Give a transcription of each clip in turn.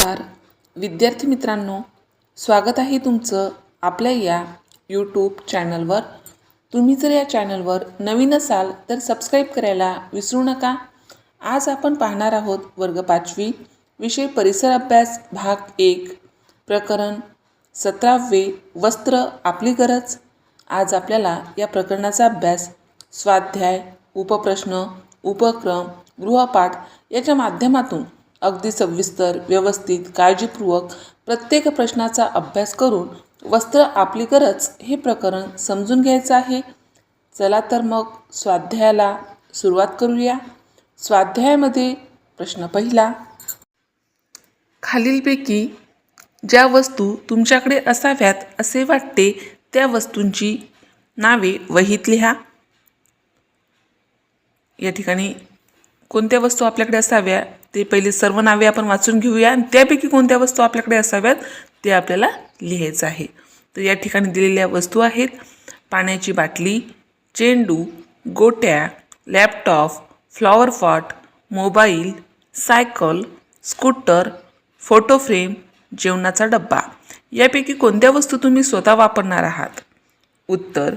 नमस्कार. विद्यार्थी मित्रांनो स्वागत आहे तुमचं आपल्या या यूट्यूब चॅनलवर तुम्ही जर या चॅनलवर नवीन असाल तर सबस्क्राईब करायला विसरू नका. आज आपण पाहणार आहोत वर्ग पाचवी विषय परिसर अभ्यास भाग एक प्रकरण सतरावे वस्त्र आपली गरज. आज आपल्याला या प्रकरणाचा अभ्यास स्वाध्याय उपप्रश्न उपक्रम गृहपाठ याच्या माध्यमातून अगदी सविस्तर व्यवस्थित काळजीपूर्वक प्रत्येक प्रश्नाचा अभ्यास करून वस्त्र आपली गरज हे प्रकरण समजून घ्यायचं आहे. चला तर मग स्वाध्यायाला सुरुवात करूया. स्वाध्यायामध्ये प्रश्न पहिला. खालीलपैकी ज्या वस्तू तुमच्याकडे असाव्यात असे वाटते त्या वस्तूंची नावे वहीत लिहा. या ठिकाणी कोणत्या वस्तू आपल्याकडे असाव्या ते पहिले सर्व नावे आपण वाचून घेऊया आणि त्यापैकी कोणत्या वस्तू आपल्याकडे असाव्यात ते आपल्याला लिहायचं आहे. तर या ठिकाणी दिलेल्या वस्तू आहेत. पाण्याची बाटली चेंडू गोट्या laptop flower pot mobile cycle scooter photo frame जेवणाचा डब्बा. यापैकी कोणत्या वस्तू तुम्ही स्वतः वापरणार आहात? उत्तर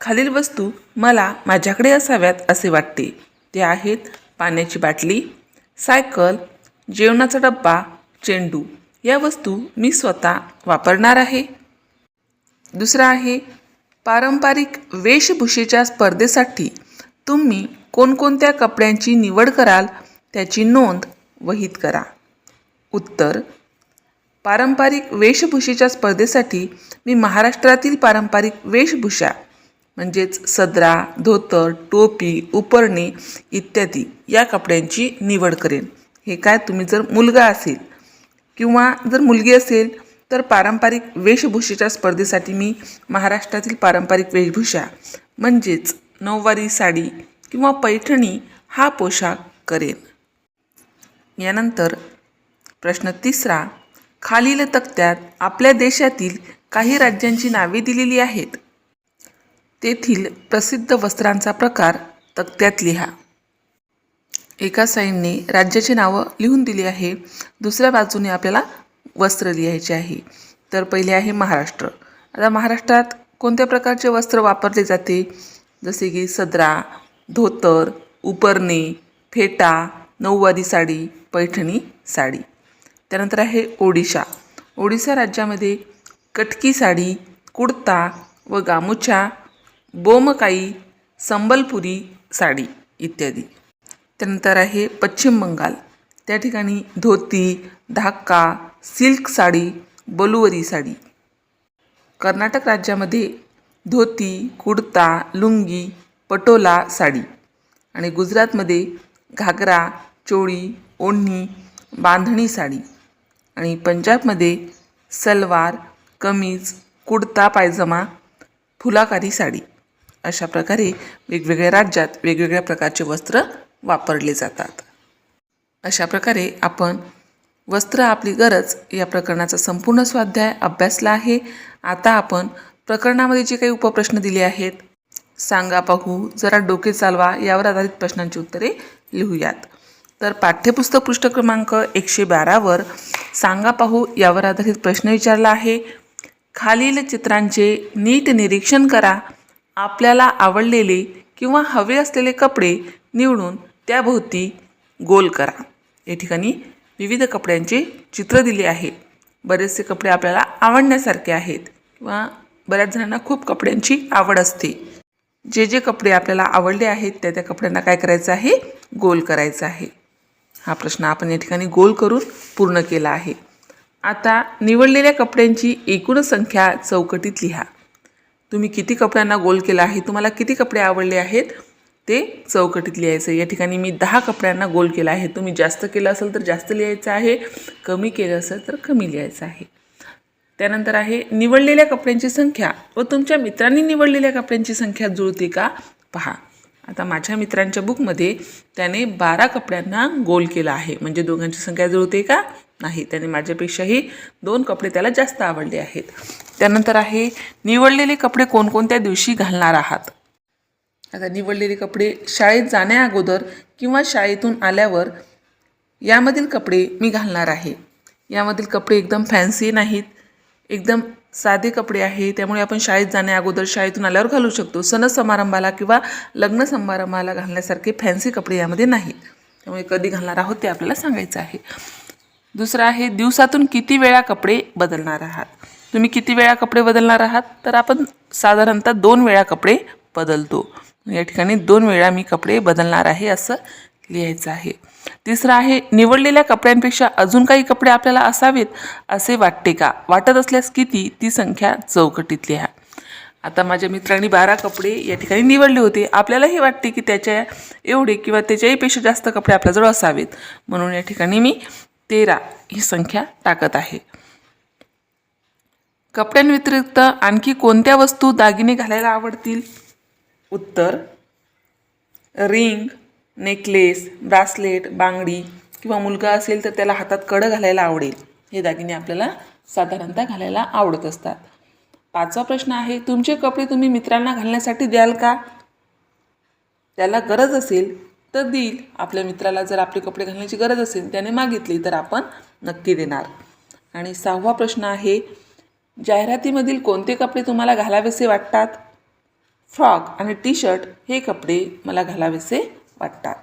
खालील वस्तू मला माझ्याकडे असाव्यात असे वाटते. ते आहेत पाण्याची बाटली सायकल जेवणाचा डब्बा चेंडू या वस्तू मी स्वतः वापरणार आहे. दुसरा आहे पारंपरिक वेशभूषेच्या स्पर्धेसाठी तुम्ही कोणकोणत्या कपड्यांची निवड कराल त्याची नोंद वहीत करा. उत्तर पारंपरिक वेशभूषेच्या स्पर्धेसाठी मी महाराष्ट्रातील पारंपरिक वेशभूषा म्हणजेच सदरा धोतर टोपी उपरणे इत्यादी या कपड्यांची निवड करेन. हे काय तुम्ही जर मुलगा असेल किंवा जर मुलगी असेल तर पारंपरिक वेशभूषेच्या स्पर्धेसाठी मी महाराष्ट्रातील पारंपरिक वेशभूषा म्हणजेच नऊवारी साडी किंवा पैठणी हा पोशाख करेन. यानंतर प्रश्न तिसरा खालील तक्त्यात आपल्या देशातील काही राज्यांची नावे दिलेली आहेत. तेथील प्रसिद्ध वस्त्रांचा प्रकार तक्त्यात लिहा. एका साईडने राज्याची नावं लिहून दिली आहे. दुसऱ्या बाजूने आपल्याला वस्त्र लिहायचे आहे. तर पहिले आहे महाराष्ट्र. आता महाराष्ट्रात कोणत्या प्रकारचे वस्त्र वापरले जाते? जसे की सदरा धोतर उपरणे फेटा नऊवारी साडी पैठणी साडी. त्यानंतर आहे ओडिशा. ओडिशा राज्यामध्ये कटकी साडी कुडता व गामुछा बोमकाई संबलपुरी साडी इत्यादी. त्यानंतर आहे पश्चिम बंगाल. त्या ठिकाणी धोती धाक्का सिल्क साडी बलुवरी साडी. कर्नाटक राज्यामध्ये धोती कुडता लुंगी पटोला साडी आणि गुजरातमध्ये घागरा चोळी ओढणी बांधणी साडी आणि पंजाबमध्ये सलवार कमीज कुडता पायजमा फुलाकारी साडी. अशा प्रकारे वेगवेगळ्या राज्यात वेगवेगळ्या प्रकारचे वस्त्र वापरले जातात. अशा प्रकारे आपण वस्त्र आपली गरज या प्रकरणाचा संपूर्ण स्वाध्याय अभ्यासला आहे. आता आपण प्रकरणामध्ये जे काही उपप्रश्न दिले आहेत सांगा पाहू जरा डोके चालवा यावर आधारित प्रश्नांची उत्तरे लिहूयात. तर पाठ्यपुस्तक पृष्ठ क्रमांक एकशे बारावर सांगा पाहू यावर आधारित प्रश्न विचारला आहे. खालील चित्रांचे नीट निरीक्षण करा. आपल्याला आवडलेले किंवा हवे असलेले कपडे निवडून त्याभोवती गोल करा. या ठिकाणी विविध कपड्यांचे चित्र दिले आहे. बरेचसे कपडे आपल्याला आवडण्यासारखे आहेत किंवा बऱ्याच जणांना खूप कपड्यांची आवड असते. जे जे कपडे आपल्याला आवडले आहेत त्या त्या कपड्यांना काय करायचं आहे? गोल करायचं आहे. हा प्रश्न आपण या ठिकाणी गोल करून पूर्ण केला आहे. आता निवडलेल्या कपड्यांची एकूण संख्या चौकटीत लिहा. तुम्ही किती कपड्यांना गोल केला आहे तुम्हाला किती कपडे आवडले आहेत ते चौकटीत लिहायचं. या ठिकाणी मी दहा कपड्यांना गोल केला आहे. तुम्ही जास्त केलं असेल तर जास्त लिहायचं आहे कमी केलं असेल तर कमी लिहायचं आहे. त्यानंतर आहे निवडलेल्या कपड्यांची संख्या. व तुमच्या मित्रांनी निवडलेल्या कपड्यांची संख्या जुळते का? पहा. आता माझ्या मित्रांच्या बुकमध्ये त्याने बारा कपड्यांना गोल केला आहे. म्हणजे दोघांची संख्या जुळते का? नाही. त्याने माझ्यापेक्षाही दोन कपडे त्याला जास्त आवडले आहेत. त्यानंतर आहे निवडलेले कपडे कोणकोणत्या दिवशी घालणार आहात? आता निवडलेले कपडे शाळेत जाण्या अगोदर किंवा शाळेतून आल्यावर यामधील कपडे मी घालणार आहे. यामधील कपडे एकदम फॅन्सी नाहीत. एकदम साधे कपडे आहे त्यामुळे आपण शाळेत जाण्या अगोदर शाळेतून आल्यावर घालू शकतो. सण समारंभाला किंवा लग्न समारंभाला घालण्यासारखे फॅन्सी कपडे यामध्ये नाहीत. त्यामुळे कधी घालणार आहोत ते आपल्याला सांगायचं आहे. दुसरं आहे दिवसातून किती वेळा कपडे बदलणार आहात? तुम्ही किती वेळा कपडे बदलणार आहात? तर आपण साधारणतः दोन वेळा कपडे बदलतो. या ठिकाणी दोन वेळा मी कपडे बदलणार आहे असं लिहायचं आहे. तिसरं आहे निवडलेल्या कपड्यांपेक्षा अजून काही कपडे आपल्याला असावेत असे वाटते का? वाटत असल्यास किती? ती संख्या चौकटीत लिहा. आता माझ्या मित्रांनी बारा कपडे या ठिकाणी निवडले होते. आपल्यालाही वाटते की त्याच्या एवढे किंवा त्याच्याहीपेक्षा जास्त कपडे आपल्याजवळ असावेत. म्हणून या ठिकाणी मी तेरा ही संख्या टाकत आहे. कपड्यांव्यतिरिक्त आणखी कोणत्या वस्तू दागिने घालायला आवडतील? उत्तर रिंग नेकलेस ब्रासलेट बांगडी किंवा मुलगा असेल तर त्याला हातात कडं घालायला आवडेल. हे दागिने आपल्याला साधारणतः घालायला आवडत असतात. पाचवा प्रश्न आहे तुमचे कपडे तुम्ही मित्रांना घालण्यासाठी द्याल का? त्याला गरज असेल तर देईल. आपल्या मित्राला जर आपले कपडे घालण्याची गरज असेल त्याने मागितली तर आपण नक्की देणार. आणि सहावा प्रश्न आहे जाहिरातीमधील कोणते कपडे तुम्हाला घालावेसे वाटतात? फ्रॉक आणि टी शर्ट हे कपडे मला घालावेसे वाटतात.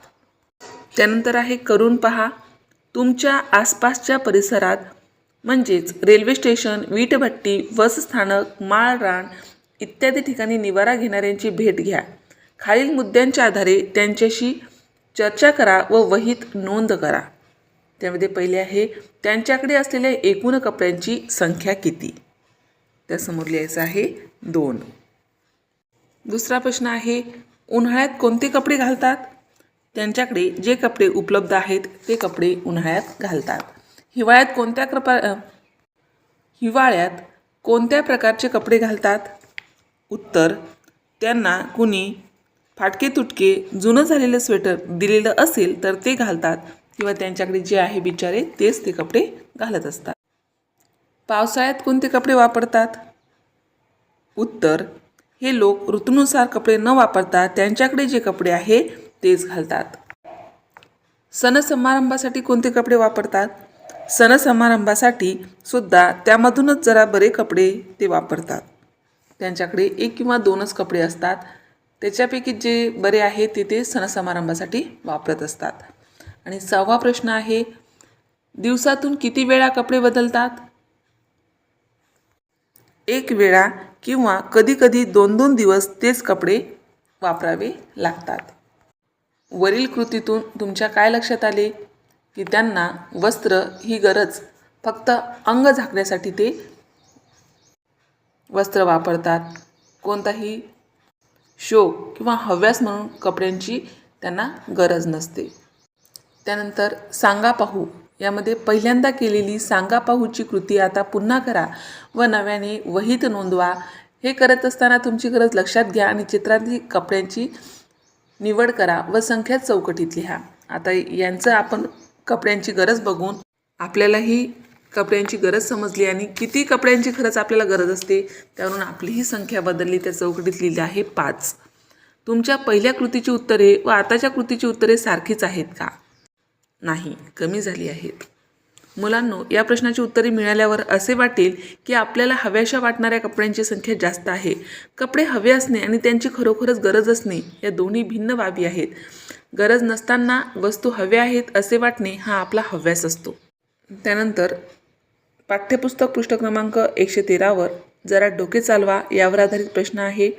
त्यानंतर आहे करून पहा. तुमच्या आसपासच्या परिसरात म्हणजेच रेल्वे स्टेशन वीटभट्टी बसस्थानक माळरान इत्यादी ठिकाणी निवारा घेणाऱ्यांची भेट घ्या. खालील मुद्द्यांच्या आधारे त्यांच्याशी चर्चा करा व वहीत नोंद करा. त्यामध्ये पहिले आहे त्यांच्याकडे असलेल्या एकूण कपड्यांची संख्या किती? त्यासमोर लिहायचं आहे दोन. दुसरा प्रश्न आहे उन्हाळ्यात कोणते कपडे घालतात? त्यांच्याकडे जे कपडे उपलब्ध आहेत ते कपडे उन्हाळ्यात घालतात. हिवाळ्यात कोणत्या कृपा हिवाळ्यात कोणत्या प्रकारचे कपडे घालतात? उत्तर त्यांना कुणी फाटके तुटके जुनं झालेलं स्वेटर दिलेलं असेल तर ते घालतात किंवा त्यांच्याकडे जे आहे बिचारे तेच ते कपडे घालत असतात. पावसाळ्यात कोणते कपडे वापरतात? उत्तर हे लोक ऋतूनुसार कपडे न वापरता त्यांच्याकडे जे कपडे आहे तेच घालतात. सण समारंभासाठी कोणते कपडे वापरतात? सण समारंभासाठी सुद्धा त्यामधूनच जरा बरे कपडे ते वापरतात. त्यांच्याकडे एक किंवा दोनच कपडे असतात. त्याच्यापैकी जे बरे आहे ते ते सण समारंभासाठी वापरत असतात. आणि सहावा प्रश्न आहे दिवसातून किती वेळा कपडे बदलतात? एक वेळा किंवा कधीकधी दोन दोन दिवस तेच कपडे वापरावे लागतात. वरील कृतीतून तुमच्या काय लक्षात आले? की त्यांना वस्त्र ही गरज. फक्त अंग झाकण्यासाठी ते वस्त्र वापरतात. कोणताही शो किंवा हव्यास म्हणून कपड्यांची त्यांना गरज नसते. त्यानंतर सांगा पाहू. यामध्ये पहिल्यांदा केलेली सांगा पाहूची कृती आता पुन्हा करा व नव्याने वहीत नोंदवा. हे करत असताना तुमची गरज लक्षात घ्या आणि चित्रातली कपड्यांची निवड करा व संख्या चौकटीत लिहा. आता यांचं आपण कपड्यांची गरज बघून आपल्यालाही कपड्यांची गरज समजली आणि किती कपड्यांची खरंच आपल्याला गरज असते त्यावरून आपली ही संख्या बदलली त्या चौकटीत लिहिली आहे पाच. तुमच्या पहिल्या कृतीची उत्तरे व आताच्या कृतीची उत्तरे सारखीच आहेत का? नाही कमी झाली आहेत. मुलांनो या प्रश्नाची उत्तरे मिळाल्यावर असे वाटेल की आपल्याला हव्याशा वाटणाऱ्या कपड्यांची संख्या जास्त आहे. कपडे हवे असणे आणि त्यांची खरोखरच गरज असणे या दोन्ही भिन्न बाबी आहेत. गरज नसताना वस्तू हव्या आहेत असे वाटणे हा आपला हव्यास असतो. त्यानंतर पाठ्यपुस्तक पृष्ठ क्रमांक एकशे तेरावर जरा डोके चालवा यावर आधारित प्रश्न आहे.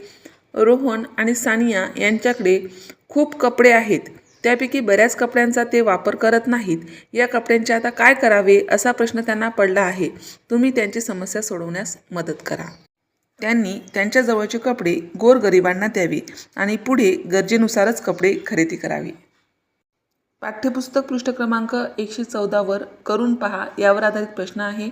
रोहन आणि सानिया यांच्याकडे खूप कपडे आहेत. त्यापैकी बऱ्याच कपड्यांचा ते वापर करत नाहीत. या कपड्यांचे आता काय करावे असा प्रश्न त्यांना पडला आहे. तुम्ही त्यांची समस्या सोडवण्यास मदत करा. त्यांनी त्यांच्या जवळचे कपडे गोरगरिबांना द्यावे आणि पुढे गरजेनुसारच कपडे खरेदी करावी. पाठ्यपुस्तक पृष्ठ क्रमांक एकशे चौदावर करून पहा. यावर आधारित प्रश्न आहे.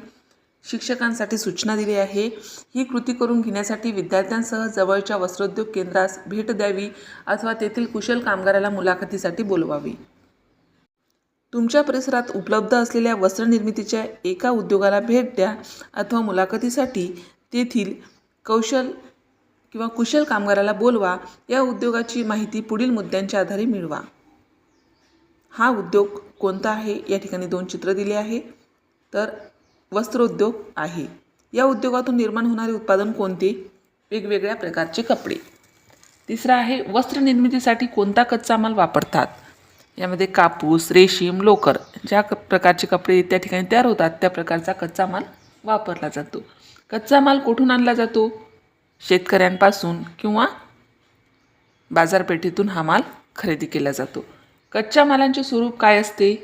शिक्षकांसाठी सूचना दिली आहे. ही कृती करून घेण्यासाठी विद्यार्थ्यांसह जवळच्या वस्त्रोद्योग केंद्रास भेट द्यावी अथवा तेथील कुशल कामगाराला मुलाखतीसाठी बोलवावे. तुमच्या परिसरात उपलब्ध असलेल्या वस्त्रनिर्मितीच्या एका उद्योगाला भेट द्या अथवा मुलाखतीसाठी तेथील कौशल किंवा कुशल कामगाराला बोलवा. या उद्योगाची माहिती पुढील मुद्द्यांच्या आधारे मिळवा. हा उद्योग कोणता आहे? या ठिकाणी दोन चित्र दिले आहे. तर वस्त्रोद्योग आहे. या उद्योगातून निर्माण होणारे उत्पादन कोणते? वेगवेगळ्या प्रकारचे कपडे. तिसरा आहे वस्त्र निर्मितीसाठी कोणता कच्चा माल वापरतात? यामध्ये कापूस रेशीम लोकर ज्या क प्रकारचे कपडे त्या ठिकाणी तयार होतात त्या प्रकारचा कच्चा माल वापरला जातो. कच्चा माल कुठून आणला जातो? शेतकऱ्यांपासून किंवा बाजारपेठेतून हा माल खरेदी केला जातो. कच्च्या मालांचे स्वरूप काय असते?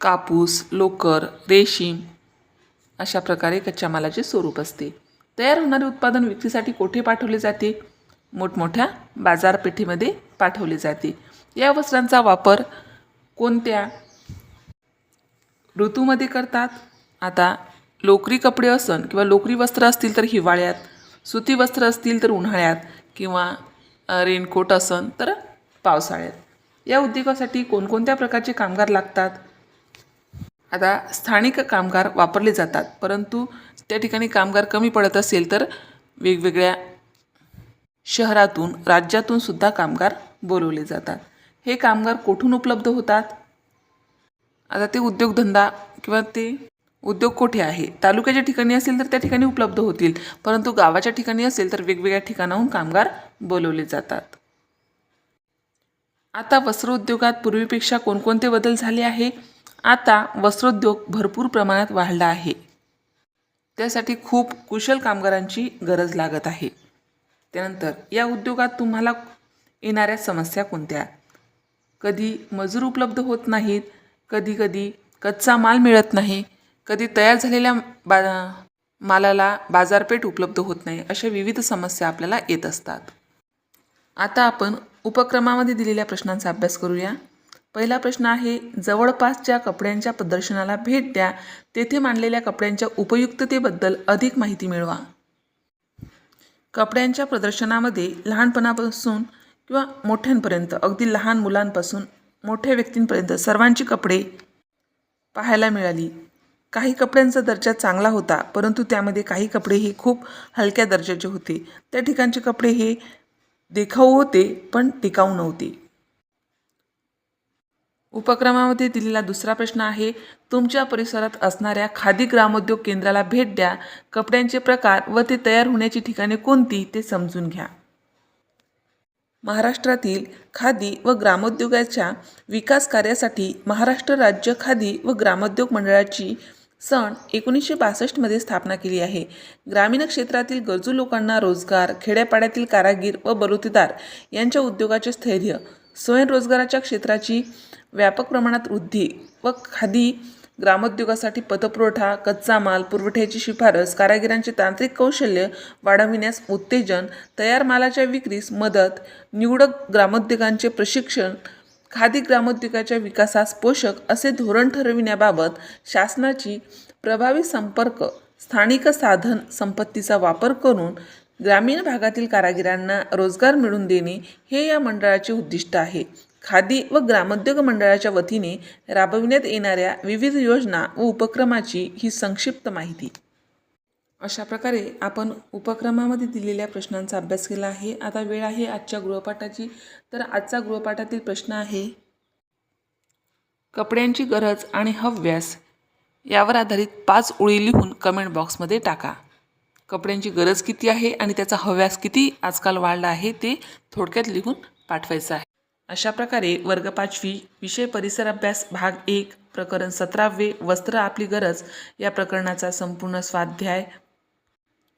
कापूस लोकर रेशीम अशा प्रकारे कच्च्या मालाचे स्वरूप असते. तयार होणारे उत्पादन विक्रीसाठी कोठे पाठवले जाते? मोठमोठ्या बाजारपेठेमध्ये पाठवले जाते. या वस्त्रांचा वापर कोणत्या ऋतूमध्ये करतात? आता लोकरी कपडे असन किंवा लोकरी वस्त्र असतील तर हिवाळ्यात सुती वस्त्र असतील तर उन्हाळ्यात किंवा रेनकोट असन तर पावसाळ्यात. या उद्योगासाठी कोणकोणत्या प्रकारचे कामगार लागतात? आता स्थानिक कामगार वापरले जातात परंतु त्या ठिकाणी कामगार कमी पडत असेल तर वेगवेगळ्या शहरातून राज्यातून सुद्धा कामगार बोलवले जातात. हे कामगार कुठून उपलब्ध होतात? आता ते उद्योगधंदा किंवा ते उद्योग कोठे आहे? तालुक्याच्या ठिकाणी असेल तर त्या ठिकाणी उपलब्ध होतील परंतु गावाच्या ठिकाणी असेल तर वेगवेगळ्या ठिकाणाहून कामगार बोलवले जातात. आता वस्त्रोद्योगात पूर्वीपेक्षा कोणकोणते बदल झाले आहे? आता वस्त्रोद्योग भरपूर प्रमाणात वाढला आहे. त्यासाठी खूप कुशल कामगारांची गरज लागत आहे. त्यानंतर या उद्योगात तुम्हाला येणाऱ्या समस्या कोणत्या? कधी मजूर उपलब्ध होत नाहीत कधी कधी कच्चा माल मिळत नाही कधी तयार झालेल्या बा मालाला बाजारपेठ उपलब्ध होत नाही अशा विविध समस्या आपल्याला येत असतात. आता आपण उपक्रमामध्ये दिलेल्या प्रश्नांचा अभ्यास करूया. पहिला प्रश्न आहे जवळपासच्या कपड्यांच्या प्रदर्शनाला भेट द्या. तेथे मांडलेल्या कपड्यांच्या उपयुक्ततेबद्दल अधिक माहिती मिळवा. कपड्यांच्या प्रदर्शनामध्ये लहानपणापासून किंवा मोठ्यांपर्यंत अगदी लहान मुलांपासून मोठ्या व्यक्तींपर्यंत सर्वांची कपडे पाहायला मिळाली. काही कपड्यांचा दर्जा चांगला होता परंतु त्यामध्ये काही कपडे हे खूप हलक्या दर्जाचे होते. त्या ठिकाणचे कपडे हे देखाऊ होते पण टिकाऊ नव्हते. उपक्रमामध्ये दिलेला दुसरा प्रश्न आहे तुमच्या परिसरात असणाऱ्या खादी ग्रामोद्योग केंद्राला भेट द्या कपड्यांचे प्रकार व ते तयार होण्याची ठिकाणे कोणती ते समजून घ्या. महाराष्ट्रातील खादी व ग्रामोद्योगाच्या विकास कार्यासाठी महाराष्ट्र राज्य खादी व ग्रामोद्योग मंडळाची सण एकोणीसशे बासष्टमध्ये स्थापना केली आहे. ग्रामीण क्षेत्रातील गरजू लोकांना रोजगार खेड्यापाड्यातील कारागीर व बलुतेदार यांच्या उद्योगाचे स्थैर्य स्वयंरोजगाराच्या क्षेत्राची व्यापक प्रमाणात वृद्धी व खादी ग्रामोद्योगासाठी पतपुरवठा कच्चा माल पुरवठ्याची शिफारस कारागिरांचे तांत्रिक कौशल्य वाढविण्यास उत्तेजन तयार मालाच्या विक्रीस मदत निवडक ग्रामोद्योगांचे प्रशिक्षण खादी ग्रामोद्योगाच्या विकासास पोषक असे धोरण ठरविण्याबाबत शासनाची प्रभावी संपर्क स्थानिक साधन संपत्तीचा वापर करून ग्रामीण भागातील कारागिरांना रोजगार मिळवून देणे हे या मंडळाचे उद्दिष्ट आहे. खादी व ग्रामोद्योग मंडळाच्या वतीने राबविण्यात येणाऱ्या विविध योजना व उपक्रमाची ही संक्षिप्त माहिती. अशा प्रकारे आपण उपक्रमामध्ये दिलेल्या प्रश्नांचा अभ्यास केला आहे. आता वेळ आहे आजच्या गृहपाठाची. तर आजचा गृहपाठातील प्रश्न आहे कपड्यांची गरज आणि हव्यास यावर आधारित पाच ओळी लिहून कमेंट बॉक्समध्ये टाका. कपड्यांची गरज किती आहे आणि त्याचा हव्यास किती आजकाल वाढला आहे ते थोडक्यात लिहून पाठवायचं आहे. अशा प्रकारे वर्ग पाचवी विषय परिसर अभ्यास भाग एक प्रकरण सतरावे वस्त्र आपली गरज या प्रकरणाचा संपूर्ण स्वाध्याय